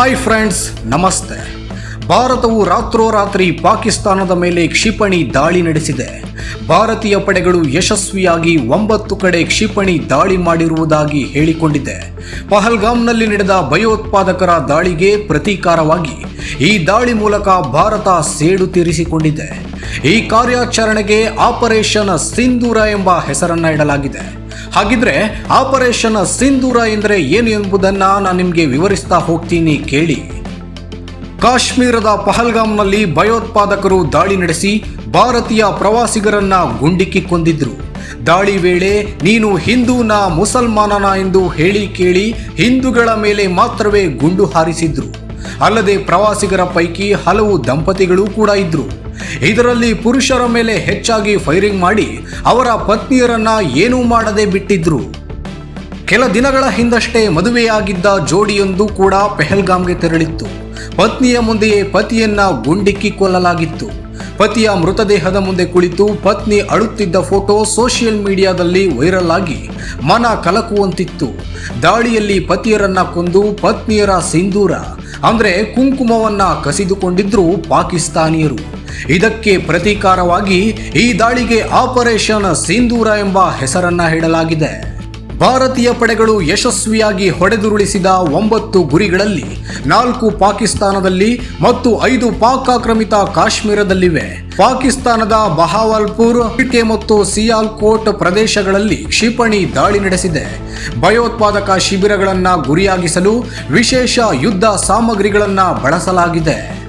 Hi friends, ನಮಸ್ತೆ. ಭಾರತವು ರಾತ್ರೋರಾತ್ರಿ ಪಾಕಿಸ್ತಾನದ ಮೇಲೆ ಕ್ಷಿಪಣಿ ದಾಳಿ ನಡೆಸಿದೆ. ಭಾರತೀಯ ಪಡೆಗಳು ಯಶಸ್ವಿಯಾಗಿ ಒಂಬತ್ತು ಕಡೆ ಕ್ಷಿಪಣಿ ದಾಳಿ ಮಾಡಿರುವುದಾಗಿ ಹೇಳಿಕೊಂಡಿದೆ. ಪಹಲ್ಗಾಮ್ನಲ್ಲಿ ನಡೆದ ಭಯೋತ್ಪಾದಕರ ದಾಳಿಗೆ ಪ್ರತೀಕಾರವಾಗಿ ಈ ದಾಳಿ ಮೂಲಕ ಭಾರತ ಸೇಡು ತೀರಿಸಿಕೊಂಡಿದೆ. ಈ ಕಾರ್ಯಾಚರಣೆಗೆ ಆಪರೇಷನ್ ಸಿಂಧೂರ ಎಂಬ ಹೆಸರನ್ನ ಇಡಲಾಗಿದೆ. ಹಾಗಿದ್ರೆ ಆಪರೇಷನ್ ಸಿಂಧೂರ ಎಂದರೆ ಏನು ಎಂಬುದನ್ನ ನಾನು ನಿಮಗೆ ವಿವರಿಸ್ತಾ ಹೋಗ್ತೀನಿ ಕೇಳಿ. ಕಾಶ್ಮೀರದ ಪಹಲ್ಗಾಮ್ನಲ್ಲಿ ಭಯೋತ್ಪಾದಕರು ದಾಳಿ ನಡೆಸಿ ಭಾರತೀಯ ಪ್ರವಾಸಿಗರನ್ನ ಗುಂಡಿಕ್ಕಿ ಕೊಂದಿದ್ರು ದಾಳಿ ವೇಳೆ ನೀನು ಹಿಂದೂನಾ ಮುಸಲ್ಮಾನನ ಎಂದು ಹೇಳಿ ಕೇಳಿ ಹಿಂದೂಗಳ ಮೇಲೆ ಮಾತ್ರವೇ ಗುಂಡು ಹಾರಿಸಿದ್ರು. ಅಲ್ಲದೆ ಪ್ರವಾಸಿಗರ ಪೈಕಿ ಹಲವು ದಂಪತಿಗಳು ಕೂಡ ಇದ್ರು. ಇದರಲ್ಲಿ ಪುರುಷರ ಮೇಲೆ ಹೆಚ್ಚಾಗಿ ಫೈರಿಂಗ್ ಮಾಡಿ ಅವರ ಪತ್ನಿಯರನ್ನ ಏನೂ ಮಾಡದೆ ಬಿಟ್ಟಿದ್ರು. ಕೆಲ ದಿನಗಳ ಹಿಂದಷ್ಟೇ ಮದುವೆಯಾಗಿದ್ದ ಜೋಡಿಯೊಂದು ಕೂಡ ಪೆಹಲ್ಗಾಮ್ಗೆ ತೆರಳಿತ್ತು. ಪತ್ನಿಯ ಮುಂದೆಯೇ ಪತಿಯನ್ನ ಗುಂಡಿಕ್ಕಿ ಕೊಲ್ಲಲಾಗಿತ್ತು. ಪತಿಯ ಮೃತದೇಹದ ಮುಂದೆ ಕುಳಿತು ಪತ್ನಿ ಅಳುತ್ತಿದ್ದ ಫೋಟೋ ಸೋಷಿಯಲ್ ಮೀಡಿಯಾದಲ್ಲಿ ವೈರಲ್ ಆಗಿ ಮನ ಕಲಕುವಂತಿತ್ತು. ದಾಳಿಯಲ್ಲಿ ಪತಿಯರನ್ನ ಕೊಂದು ಪತ್ನಿಯರ ಸಿಂಧೂರ, ಅಂದ್ರೆ ಕುಂಕುಮವನ್ನ ಕಸಿದುಕೊಂಡಿದ್ರು ಪಾಕಿಸ್ತಾನಿಯರು. ಇದಕ್ಕೆ ಪ್ರತೀಕಾರವಾಗಿ ಈ ದಾಳಿಗೆ ಆಪರೇಷನ್ ಸಿಂಧೂರ ಎಂಬ ಹೆಸರನ್ನ ಇಡಲಾಗಿದೆ ಭಾರತೀಯ ಪಡೆಗಳು ಯಶಸ್ವಿಯಾಗಿ ಹೊಡೆದುರುಳಿಸಿದ ಒಂಬತ್ತು ಗುರಿಗಳಲ್ಲಿ ನಾಲ್ಕು ಪಾಕಿಸ್ತಾನದಲ್ಲಿ ಮತ್ತು ಐದು ಪಾಕ್ ಆಕ್ರಮಿತ ಕಾಶ್ಮೀರದಲ್ಲಿವೆ. ಪಾಕಿಸ್ತಾನದ ಬಹಾವಲ್ಪುರ್ ಪಿಕೆ ಮತ್ತು ಸಿಯಾಲ್ಕೋಟ್ ಪ್ರದೇಶಗಳಲ್ಲಿ ಕ್ಷಿಪಣಿ ದಾಳಿ ನಡೆಸಿದೆ. ಭಯೋತ್ಪಾದಕ ಶಿಬಿರಗಳನ್ನು ಗುರಿಯಾಗಿಸಲು ವಿಶೇಷ ಯುದ್ಧ ಸಾಮಗ್ರಿಗಳನ್ನು ಬಳಸಲಾಗಿದೆ.